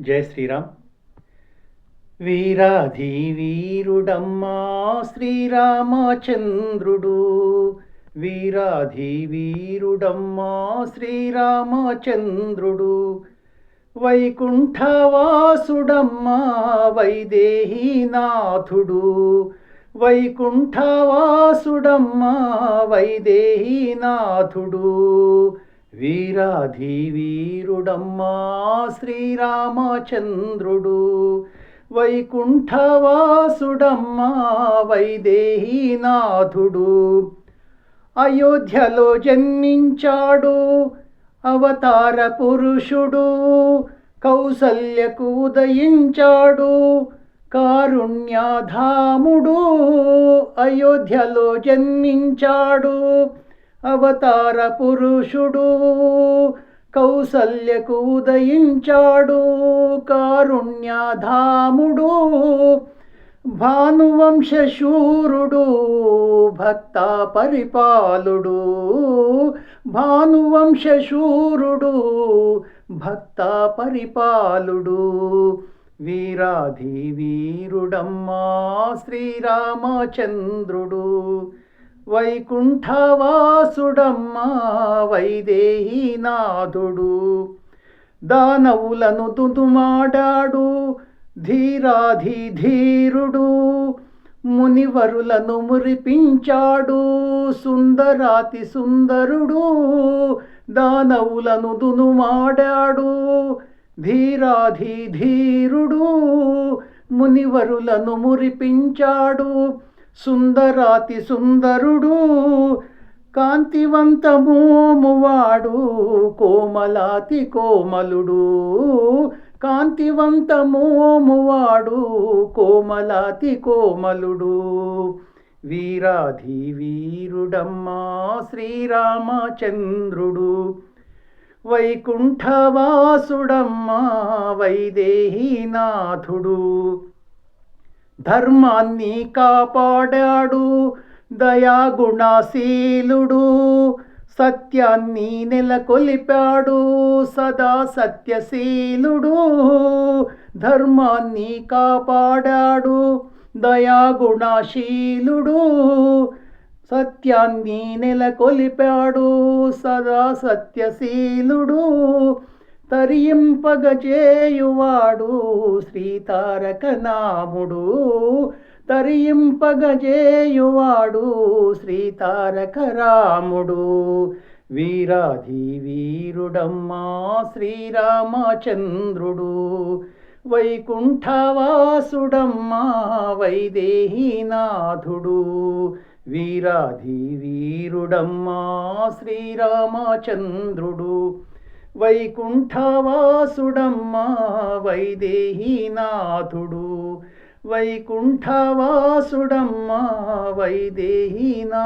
జయ శ్రీరామ్. వీరాధి వీరుడమ్మా శ్రీరామచంద్రుడు. వీరాధి వీరుడమ్మా శ్రీరామచంద్రుడు. వైకుంఠవాసుడమ్మా వైదేహీనాథుడు. వైకుంఠవాసుడమ్మా వైదేహీనాథుడు. వీరాధివీరుడమ్మా శ్రీరామచంద్రుడు వైకుంఠవాసుడమ్మా వైదేహీనాథుడు. అయోధ్యలో జన్మించాడు అవతార పురుషుడు కౌసల్యకు ఉదయించాడు కారుణ్యాధాముడు అయోధ్యలో జన్మించాడు. అవతార పురుషుడు కౌసల్యకు ఉదయించాడు కారుణ్యధాముడు భానువంశశూరుడు భక్త పరిపాలుడు భానువంశశూరుడు భక్త పరిపాలుడు వీరాధి వీరుడమ్మా శ్రీరామచంద్రుడు. వైకుంఠవాసుడమ్మా వైదేహీనాథుడు దానవులను దుదుమాడాడు ధీరాధి ధీరుడు మునివరులను మురిపించాడు సుందరాతి సుందరుడు. దానవులను దునుమాడాడు ధీరాధి ధీరుడు మునివరులను మురిపించాడు సుందరాతి సుందరుడు కాంతివంతమోమువాడు కోమలాతి కోమలుడు. కాంతివంతమోమువాడు కోమలాతి కోమలుడు. వీరాధి వీరుడమ్మా శ్రీరామచంద్రుడు. వైకుంఠవాసుడమ్మా వైదేహీనాథుడు. ధర్మాన్ని కాపాడాడు దయాగుణశీలుడు. సత్యాన్ని నెలకొలిపాడు సదా సత్యశీలుడు. ధర్మాన్ని కాపాడాడు దయాగుణశీలుడు. సత్యాన్ని నెలకొలిపాడు సదా సత్యశీలుడు. తరింపగజేయువాడు శ్రీతారక నాముడు తరింపగజేయువాడు శ్రీతారక రాముడు వీరాధి వీరుడమ్మా శ్రీరామచంద్రుడు. వైకుంఠవాసుడమ్మా వైదేహీనాథుడు. వీరాధి వీరుడమ్మా శ్రీరామచంద్రుడు. వైకుంఠవాసుడమ్మా వైదేహీనాథుడు. వైకుంఠవాసుడమ్మా వైదేహీనాథుడు.